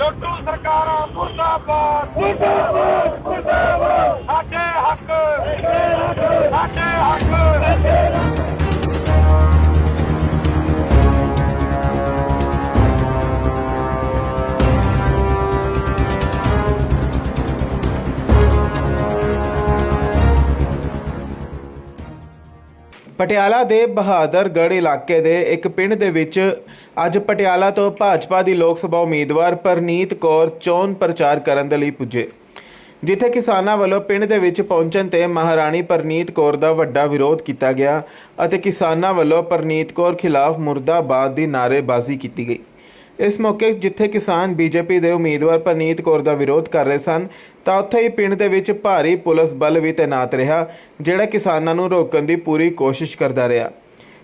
ਲੋਟੂ ਸਰਕਾਰਾਂ ਮੁਰਦਾਬਾਦ। ਮੁਰਦਾਬਾਦ ਮੁਰਦਾਬਾਦ। ਸਾਡੇ ਹੱਕ। ਸਾਡੇ ਹੱਕ। ਪਟਿਆਲਾ ਦੇ ਬਹਾਦਰਗੜ੍ਹ ਇਲਾਕੇ ਦੇ ਇੱਕ ਪਿੰਡ ਦੇ ਵਿੱਚ ਅੱਜ ਪਟਿਆਲਾ ਤੋਂ ਭਾਜਪਾ ਦੀ ਲੋਕ ਸਭਾ ਉਮੀਦਵਾਰ ਪਰਨੀਤ ਕੌਰ ਚੋਣ ਪ੍ਰਚਾਰ ਕਰਨ ਦੇ ਲਈ ਪੁੱਜੇ, ਜਿੱਥੇ ਕਿਸਾਨਾਂ ਵੱਲੋਂ ਪਿੰਡ ਦੇ ਵਿੱਚ ਪਹੁੰਚਣ ਤੇ ਮਹਾਰਾਣੀ ਪਰਨੀਤ ਕੌਰ ਦਾ ਵੱਡਾ ਵਿਰੋਧ ਕੀਤਾ ਗਿਆ ਅਤੇ ਕਿਸਾਨਾਂ ਵੱਲੋਂ ਪਰਨੀਤ ਕੌਰ ਖਿਲਾਫ ਮੁਰਦਾਬਾਦ ਦੀ ਨਾਅਰੇਬਾਜ਼ੀ ਕੀਤੀ ਗਈ। ਇਸ ਮੌਕੇ ਜਿੱਥੇ ਕਿਸਾਨ ਬੀਜੇਪੀ ਦੇ ਉਮੀਦਵਾਰ ਪਰਨੀਤ ਕੌਰ ਦਾ ਵਿਰੋਧ ਕਰ ਰਹੇ ਸਨ, ਤਾਂ ਉੱਥੇ ਹੀ ਪਿੰਡ ਦੇ ਵਿੱਚ ਭਾਰੀ ਪੁਲਿਸ ਬਲ ਵੀ ਤੈਨਾਤ ਰਿਹਾ, ਜਿਹੜਾ ਕਿਸਾਨਾਂ ਨੂੰ ਰੋਕਣ ਦੀ ਪੂਰੀ ਕੋਸ਼ਿਸ਼ ਕਰਦਾ ਰਿਹਾ।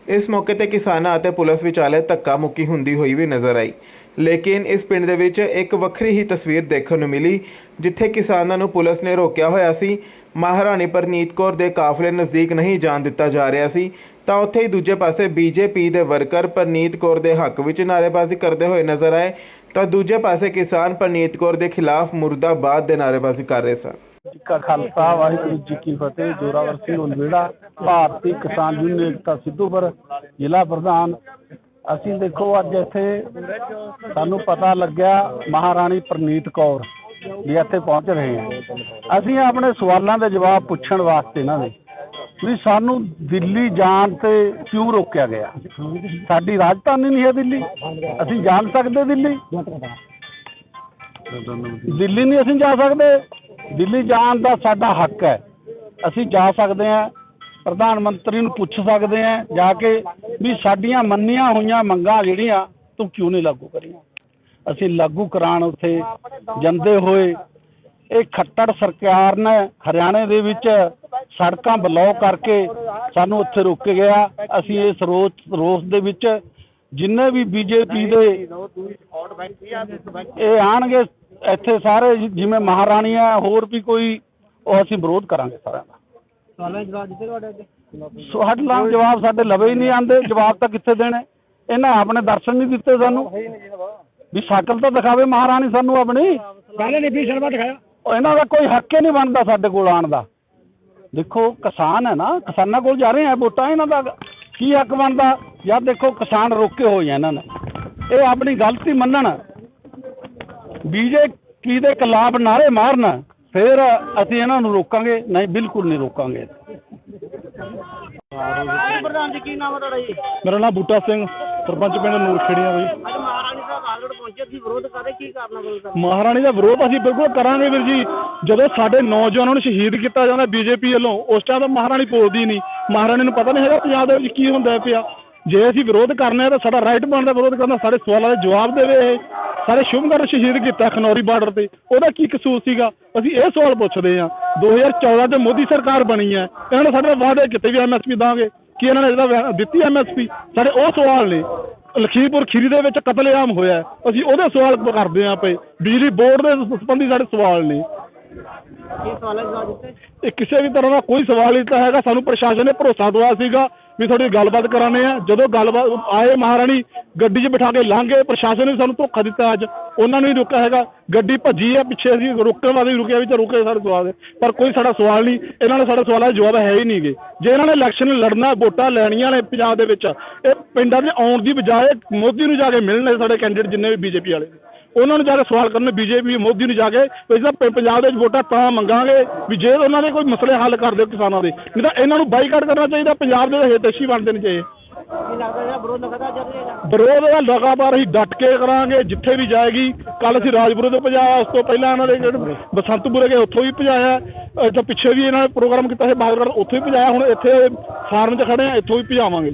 ਇਸ ਮੌਕੇ ਤੇ ਕਿਸਾਨਾਂ ਅਤੇ ਪੁਲਿਸ ਵਿਚਾਲੇ ਧੱਕਾ ਮੁੱਕੀ ਹੁੰਦੀ ਹੋਈ ਵੀ ਨਜ਼ਰ ਆਈ। ਲੇਕਿਨ ਇਸ ਪਿੰਡ ਦੇ ਵਿੱਚ ਇੱਕ ਵੱਖਰੀ ਹੀ ਤਸਵੀਰ ਦੇਖਣ ਨੂੰ ਮਿਲੀ, ਜਿੱਥੇ ਕਿਸਾਨਾਂ ਨੂੰ ਪੁਲਿਸ ਨੇ ਰੋਕਿਆ ਹੋਇਆ ਸੀ ਮਹਾਰਾਣੀ ਪਰਨੀਤ ਕੌਰ ਦੇ ਕਾਫਲੇ ਨਜ਼ਦੀਕ ਨਹੀਂ ਜਾਣ ਦਿੱਤਾ ਜਾ ਰਿਹਾ ਸੀ, ਤਾਂ ਉੱਥੇ ਹੀ ਦੂਜੇ ਪਾਸੇ ਬੀਜੇਪੀ ਦੇ ਵਰਕਰ ਪਰਨੀਤ ਕੌਰ ਦੇ ਹੱਕ ਵਿੱਚ ਨਾਅਰੇਬਾਜ਼ੀ ਕਰਦੇ ਹੋਏ ਨਜ਼ਰ ਆਏ, ਤਾਂ ਦੂਜੇ ਪਾਸੇ ਕਿਸਾਨ ਪਰਨੀਤ ਕੌਰ ਦੇ ਖਿਲਾਫ ਮੁਰਦਾਬਾਦ ਦੇ ਨਾਅਰੇਬਾਜ਼ੀ ਕਰ ਰਹੇ ਸਨ। ਜੀ ਕਾ ਖਾਲਸਾ ਵਾਹਿਗੁਰੂ ਜੀ ਕੀ ਫਤਿਹ, ਜੋਰਾਵਰ ਸਿੰਘ ਉਲਵੇੜਾ, ਭਾਰਤੀ ਕਿਸਾਨ ਯੂਨੀਅਨ ਏਕਤਾ ਸਿੱਧੂਪੁਰ, ਜ਼ਿਲ੍ਹਾ ਪ੍ਰਧਾਨ। ਅਸੀਂ ਦੇਖੋ, ਅੱਜ ਇੱਥੇ ਸਾਨੂੰ ਪਤਾ ਲੱਗਿਆ ਮਹਾਰਾਣੀ ਪ੍ਰਨੀਤ ਕੌਰ। ਵੀ ਇੱਥੇ ਪਹੁੰਚ ਰਹੇ ਹਾਂ। ਅਸੀਂ ਆਪਣੇ ਸਵਾਲਾਂ ਦੇ ਜਵਾਬ ਪੁੱਛਣ ਵਾਸਤੇ ਇਹਨਾਂ ਦੇ। ਵੀ ਸਾਨੂੰ ਦਿੱਲੀ ਜਾਣ ਤੇ ਕਿਉਂ ਰੋਕਿਆ ਗਿਆ? ਸਾਡੀ ਰਾਜਧਾਨੀ ਨਹੀਂ ਹੈ ਦਿੱਲੀ। ਅਸੀਂ ਜਾਣ ਸਕਦੇ ਦਿੱਲੀ। ਦਿੱਲੀ ਨਹੀਂ ਅਸੀਂ ਜਾ ਸਕਦੇ। ਦਿੱਲੀ ਜਾਣ ਦਾ ਸਾਡਾ ਹੱਕ ਹੈ। ਅਸੀਂ ਜਾ ਸਕਦੇ ਹਾਂ। ਪ੍ਰਧਾਨ ਮੰਤਰੀ ਨੂੰ ਪੁੱਛ ਸਕਦੇ ਹਾਂ। ਜਾ ਕੇ ਵੀ ਸਾਡੀਆਂ ਮੰਨੀਆਂ ਹੋਈਆਂ ਮੰਗਾਂ ਜਿਹੜੀਆਂ ਤੂੰ ਕਿਉਂ ਨਹੀਂ ਲਾਗੂ ਕਰੀਆਂ? ਅਸੀਂ ਲਾਗੂ ਕਰਾਉਣ ਉੱਥੇ ਜਾਂਦੇ ਹੋਏ ਇਹ ਖੱਟੜ ਸਰਕਾਰ ਨੇ ਹਰਿਆਣੇ ਦੇ ਵਿੱਚ ਸੜਕਾਂ ਬਲੌਕ ਕਰਕੇ ਸਾਨੂੰ ਉੱਥੇ ਰੋਕ ਗਿਆ। ਅਸੀਂ ਇਸ ਰੋਸ ਰੋਸ ਦੇ ਵਿੱਚ ਜਿੰਨੇ ਵੀ ਬੀਜੇਪੀ ਦੇ ਇਹ ਆਣਗੇ ਇੱਥੇ ਸਾਰੇ ਜਿਵੇਂ ਮਹਾਰਾਣੀ ਆ ਹੋਰ ਵੀ ਕੋਈ ਉਹ ਅਸੀਂ ਵਿਰੋਧ ਕਰਾਂਗੇ ਸਾਰਿਆਂ ਦਾ। ਸਾਡੇ ਨਾਲ ਜਵਾਬ ਸਾਡੇ ਲਵੇ ਹੀ ਨਹੀਂ ਆਂਦੇ ਜਵਾਬ ਤਾਂ ਕਿੱਥੇ ਦੇਣੇ? ਇਹਨਾਂ ਆਪਣੇ ਦਰਸ਼ਨ ਨਹੀਂ ਦਿੱਤੇ ਸਾਨੂੰ। ਵੀ ਸ਼ਕਲ ਤਾਂ ਦਿਖਾਵੇ ਮਹਾਰਾਣੀ ਸਾਨੂੰ ਆਪਣੀ। ਪਹਿਲੇ ਨੇ ਵੀ ਸ਼ਰਮਾ ਦਿਖਾਇਆ। ਉਹ ਇਹਨਾਂ ਦਾ ਕੋਈ ਹੱਕ ਹੀ ਨਹੀਂ ਬਣਦਾ ਸਾਡੇ ਕੋਲ ਆਉਣ ਦਾ। ਦੇਖੋ ਕਿਸਾਨ ਹੈ ਨਾ ਕਿਸਾਨਾਂ ਕੋਲ ਜਾ ਰਹੇ ਆ ਵੋਟਾਂ ਇਹਨਾਂ ਦਾ ਕੀ ਹੱਕ ਬਣਦਾ? ਯਾਰ ਦੇਖੋ ਕਿਸਾਨ ਰੋਕੇ ਹੋਏ ਆ ਇਹਨਾਂ ਨੇ ਇਹ ਆਪਣੀ ਗਲਤੀ ਮੰਨਣ। ਬੀਜੇਪੀ ਦੇ ਖਿਲਾਫ ਨਾਰੇ ਮਾਰਨ ਫਿਰ ਅਸੀਂ ਇਹਨਾਂ ਨੂੰ ਰੋਕਾਂਗੇ। ਨਹੀਂ ਬਿਲਕੁਲ ਨਹੀਂ ਰੋਕਾਂਗੇ। ਪ੍ਰਧਾਨ ਜੀ ਕੀ ਨਾਮ ਹੈ ਤੁਹਾਡਾ ਜੀ? ਮੇਰਾ ਨਾਮ ਬੂਟਾ ਸਿੰਘ ਸਰਪੰਚ ਪਿੰਡ ਨੂਰਖੇੜੀਆਂ ਬਈ। ਆਲੜ ਵਿਰੋਧ ਕਰ ਰਹੇ, ਕੀ ਕਾਰਨਾ ਵਿਰੋਧ ਕਰ ਮਹਾਰਾਣੀ ਦਾ ਵਿਰੋਧ ਅਸੀਂ ਬਿਲਕੁਲ ਕਰਾਂਗੇ ਵੀਰ ਜੀ। ਜਦੋਂ ਸਾਡੇ ਨੌਜਵਾਨਾਂ ਨੂੰ ਸ਼ਹੀਦ ਕੀਤਾ ਜਾਂਦਾ ਬੀਜੇਪੀ ਵੱਲੋਂ, ਉਸ ਟਾਈਮ ਮਹਾਰਾਣੀ ਬੋਲਦੀ ਨਹੀਂ। ਮਹਾਰਾਣੀ ਨੂੰ ਪਤਾ ਨਹੀਂ ਹੈਗਾ ਪੰਜਾਬ ਦੇ ਵਿੱਚ ਕੀ ਹੁੰਦਾ ਪਿਆ। ਜੇ ਅਸੀਂ ਵਿਰੋਧ ਕਰਨੇ ਤਾਂ ਸਾਡਾ ਰਾਈਟ ਬਣਦਾ, ਵਿਰੋਧ ਕਰਨ ਸਾਡੇ ਸਵਾਲਾਂ ਦੇ ਜਵਾਬ ਦੇਵੇ ਇਹ। ਸਾਰੇ ਸ਼ੁਭਕਰ ਸ਼ਹੀਦ ਕੀਤਾ ਖਨੌਰੀ ਬਾਰਡਰ ਤੇ। ਉਹਦਾ ਕੀ ਕਸੂਰ ਸੀਗਾ? ਅਸੀਂ ਇਹ ਸਵਾਲ ਪੁੱਛਦੇ ਆ 2014 ਚ ਮੋਦੀ ਸਰਕਾਰ ਬਣੀ ਹੈ। ਇਹਨਾਂ ਨੇ ਸਾਡੇ ਨਾਲ ਵਾਅਦੇ ਕੀਤੇ ਵੀ ਐਮਐਸਪੀ ਦਾਂਗੇ। ਕੀ ਇਹਨਾਂ ਨੇ ਇਹਦਾ ਵੈ- ਦਿੱਤੀ ਐਮਐਸਪੀ ਸਾਡੇ ਉਹ ਸਵਾਲ ਨੇ। ਲਖੀਮਪੁਰ ਖੀਰੀ ਦੇ ਵਿੱਚ ਕਤਲੇਆਮ ਹੋਇਆ। ਅਸੀਂ ਉਹਦੇ ਸਵਾਲ ਕਰਦੇ ਆਂ ਪਏ ਬਿਜਲੀ ਬੋਰਡ ਦੇ ਸੰਬੰਧੀ ਸਾਡੇ ਸਵਾਲ ਨੇ। ਕੀ ਸਵਾਲਾਂ ਦੇ ਜਵਾਬ ਦਿੱਤੇ? ਇਹ ਕਿਸੇ ਵੀ ਤਰ੍ਹਾਂ ਦਾ ਕੋਈ ਸਵਾਲ ਨਹੀਂ ਤਾਂ ਹੈਗਾ। ਸਾਨੂੰ ਪ੍ਰਸ਼ਾਸਨ ਨੇ ਭਰੋਸਾ ਦਵਾਇਆ ਸੀਗਾ। ਵੀ ਤੁਹਾਡੀ ਗੱਲਬਾਤ ਕਰਾਣੇ ਆ। ਜਦੋਂ ਗੱਲਬਾਤ ਆਏ ਮਹਾਰਾਣੀ, ਗੱਡੀ 'ਚ ਬਿਠਾ ਕੇ ਲੰਘ ਪ੍ਰਸ਼ਾਸਨ ਨੇ ਸਾਨੂੰ ਧੋਖਾ ਦਿੱਤਾ ਅੱਜ। ਉਹਨਾਂ ਨੂੰ ਨਹੀਂ ਰੋਕਿਆ ਹੈਗਾ। ਗੱਡੀ ਭੱਜੀ ਆ ਪਿੱਛੇ ਅਸੀਂ, ਰੋਕਣ ਵਾਸਤੇ ਵੀ ਰੁਕਿਆ ਵੀ ਤਾਂ ਰੁਕੇ ਸਾਡੇ ਸਵਾਲ ਦੇ। ਪਰ ਕੋਈ ਸਾਡਾ ਸਵਾਲ ਨਹੀਂ। ਇਹਨਾਂ ਨੇ ਸਾਡਾ ਸਵਾਲਾਂ ਦੇ ਜਵਾਬ ਹੈ ਹੀ ਨਹੀਂਗੇ ਜੇ ਇਹਨਾਂ ਨੇ ਇਲੈਕਸ਼ਨ ਲੜਨਾ, ਵੋਟਾਂ ਲੈਣੀਆਂ ਨੇ ਪੰਜਾਬ ਦੇ ਵਿੱਚ, ਇਹ ਪਿੰਡਾਂ ਦੇ ਆਉਣ ਦੀ ਬਜਾਏ ਮੋਦੀ ਨੂੰ ਜਾ ਕੇ ਮਿਲਣੇ ਸਾਡੇ ਕੈਂਡੀਡੇਟ ਜਿੰਨੇ ਵੀ ਬੀਜੇਪੀ ਵਾਲੇ। ਨੇ ਉਹਨਾਂ ਨੂੰ ਜਾ ਕੇ ਸਵਾਲ ਕਰਨ ਬੀਜੇਪੀ ਮੋਦੀ ਨੂੰ ਜਾ ਕੇ ਵੀ ਜਿਹੜਾ ਪ- ਪੰਜਾਬ ਦੇ ਵਿੱਚ ਵੋਟਾਂ ਤਾਂ ਮੰਗਾਂਗੇ ਵੀ ਜੇ ਉਹਨਾਂ ਦੇ ਕੋਈ ਮਸਲੇ ਹੱਲ ਕਰ ਦਿਓ ਕਿਸਾਨਾਂ ਦੇ ਨਹੀਂ ਤਾਂ ਇਹਨਾਂ ਨੂੰ ਬਾਈਕਾਟ ਕਰਨਾ ਚਾਹੀਦਾ ਪੰਜਾਬ ਦੇ ਹਿਤੈਸ਼ੀ ਬਣਦੇ ਨੇ ਚਾਹੀਏ ਵਿਰੋਧ ਦਾ ਲਗਾਤਾਰ ਅਸੀਂ ਡਟ ਕੇ ਕਰਾਂਗੇ ਜਿੱਥੇ ਵੀ ਜਾਏਗੀ। ਕੱਲ ਅਸੀਂ ਰਾਜਪੁਰੇ ਤੋਂ ਭਜਾਇਆ ਉਸ ਤੋਂ ਪਹਿਲਾਂ ਇਹਨਾਂ ਦੇ ਜਿਹੜੇ ਬਸੰਤਪੁਰੇ ਗਏ ਉੱਥੋਂ ਵੀ ਭਜਾਇਆ। ਤਾਂ ਪਿੱਛੇ ਵੀ ਇਹਨਾਂ ਨੇ ਪ੍ਰੋਗਰਾਮ ਕੀਤਾ ਸੀ ਬਾਗਰ ਉੱਥੋਂ ਵੀ ਭਜਾਇਆ ਹੁਣ ਇੱਥੇ ਫਾਰਮ 'ਚ ਖੜੇ ਆ ਇੱਥੋਂ ਵੀ ਭਜਾਵਾਂਗੇ।